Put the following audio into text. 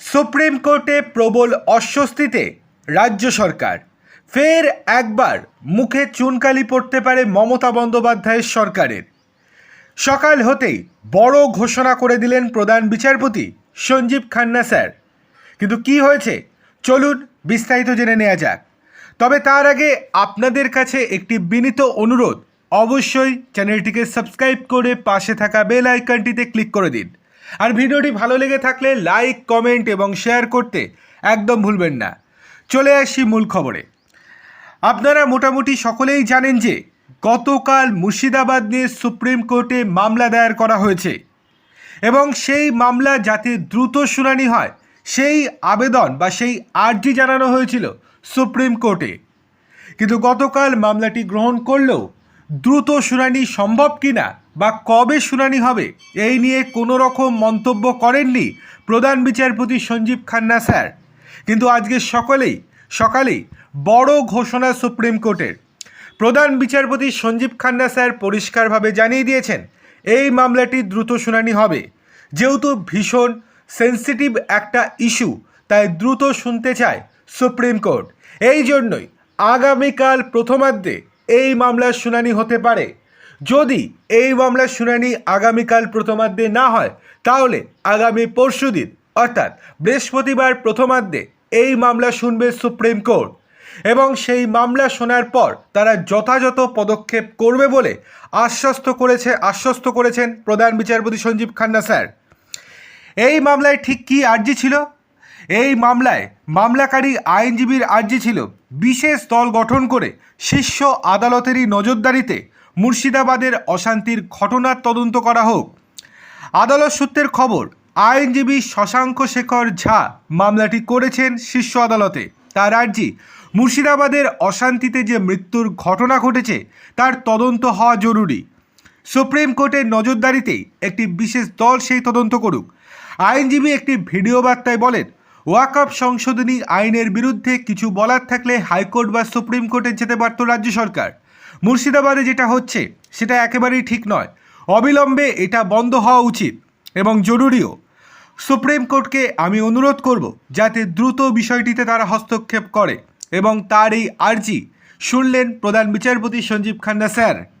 Supreme কোর্টে প্রবল অস্বস্তিতে রাজ্য সরকার। ফের একবার মুখে চুনকালি পড়তে পারে মমতা বন্দ্যোপাধ্যায়ের সরকারের। সকাল হতেই বড় ঘোষণা করে দিলেন প্রধান বিচারপতি সঞ্জীব খান্না স্যার। কিন্তু কি হয়েছে? চলুন বিস্তারিত জেনে নেওয়া যাক। তবে তার আগে আপনাদের কাছে একটি বিনীত অনুরোধ। অবশ্যই চ্যানেলটিকে সাবস্ক্রাইব করে পাশে থাকা বেল আইকনটিতে ক্লিক করে দিন। আর ভিডিওটি ভালো লেগে থাকলে লাইক, কমেন্ট এবং শেয়ার করতে একদম ভুলবেন না। চলে আসি মূল খবরে। আপনারা মোটামুটি সকলেই জানেন যে গতকাল মুর্শিদাবাদ নিয়ে সুপ্রিম কোর্টে মামলা দায়ের করা হয়েছে এবং সেই মামলা যাতে দ্রুত শুনানি হয়, সেই আবেদন বা সেই আর্জি জানানো হয়েছিল সুপ্রিম কোর্টে। কিন্তু গতকাল মামলাটি গ্রহণ করলেও দ্রুত শুনানি সম্ভব কিনা বা কবে শুনানি হবে, এই নিয়ে কোনো রকম মন্তব্য করেননি প্রধান বিচারপতি সঞ্জীব খান্না স্যার। কিন্তু আজকে সকলেই, সকালেই বড় ঘোষণা সুপ্রিম কোর্টের। প্রধান বিচারপতি সঞ্জীব খান্না স্যার পরিষ্কারভাবে জানিয়ে দিয়েছেন, এই মামলাটি দ্রুত শুনানি হবে। যেহেতু ভীষণ সেন্সিটিভ একটা ইস্যু, তাই দ্রুত শুনতে চায় সুপ্রিম কোর্ট। এই জন্যই আগামীকাল প্রথমার্ধে এই মামলার শুনানি হতে পারে। যদি এই মামলার শুনানি আগামীকাল প্রথমার্ধে না হয়, তাহলে আগামী পরশুদিন অর্থাৎ বৃহস্পতিবার প্রথমার্ধে এই মামলা শুনবে সুপ্রিম কোর্ট। এবং সেই মামলা শোনার পর তারা যথাযথ পদক্ষেপ করবে বলে আশ্বস্ত করেছে, আশ্বস্ত করেছেন প্রধান বিচারপতি সঞ্জীব খান্না স্যার। এই মামলায় ঠিক কী আর্জি ছিল? এই মামলায় মামলাকারী আইনজীবীর আর্জি ছিল। বিশেষ দল গঠন করে শীর্ষ আদালতেরই নজরদারিতে মুর্শিদাবাদের অশান্তির ঘটনার তদন্ত করা হোক। আদালত সূত্রের খবর, আইনজীবী শশাঙ্ক শেখর ঝা মামলাটি করেছেন শীর্ষ আদালতে। তার আর্জি, মুর্শিদাবাদের অশান্তিতে যে মৃত্যুর ঘটনা ঘটেছে, তার তদন্ত হওয়া জরুরি। সুপ্রিম কোর্টের নজরদারিতেই একটি বিশেষ দল সেই তদন্ত করুক। আইনজীবী একটি ভিডিও বার্তায় বলেন ওয়াকআপ সংশোধনী আইনের বিরুদ্ধে কিছু বলার থাকলে হাইকোর্ট বা সুপ্রিম কোর্টে যেতে পারত রাজ্য সরকার। মুর্শিদাবাদে যেটা হচ্ছে, সেটা একেবারেই ঠিক নয়। অবিলম্বে এটা বন্ধ হওয়া উচিত এবং জরুরিও। সুপ্রিম কোর্টকে আমি অনুরোধ করব, যাতে দ্রুত বিষয়টিতে তারা হস্তক্ষেপ করে এবং তার এই আর্জি শুনলেন প্রধান বিচারপতি সঞ্জীব খান্না স্যার।